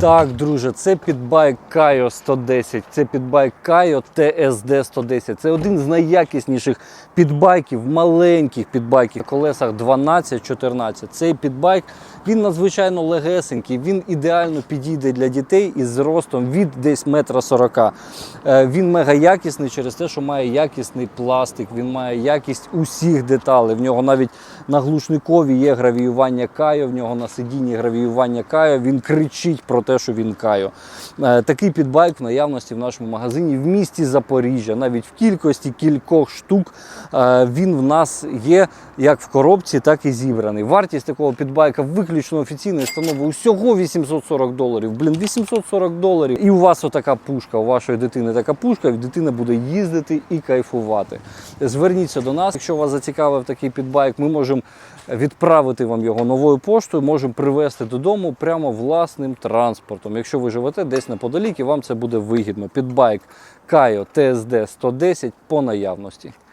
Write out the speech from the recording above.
Так, друже, це підбайк Kaio 110, це підбайк Kaio TSD 110. Це один з найякісніших підбайків, маленьких підбайків, на колесах 12-14. Цей підбайк він надзвичайно легесенький, він ідеально підійде для дітей із зростом від десь метра 40. Е, Він мега якісний через те, що має якісний пластик, він має якість усіх деталей. В нього навіть на глушникові є гравіювання Кайо, в нього на сидінні гравіювання Кайо. Він кричить про те, що він Кайо. Е, Такий підбайк в наявності в нашому магазині в місті Запоріжжя, навіть в кількості кількох штук. е, Він в нас є як в коробці, так і зібраний. Вартість такого підбайка виключно офіційної становить усього 840 доларів. Блін, 840 доларів. І у вас отака пушка, у вашої дитини така пушка, і дитина буде їздити і кайфувати. Зверніться до нас. Якщо вас зацікавив такий підбайк, ми можемо відправити вам його новою поштою, можемо привезти додому прямо власним транспортом. Якщо ви живете десь неподалік і вам це буде вигідно. Під байк Кайо TSD 110 по наявності.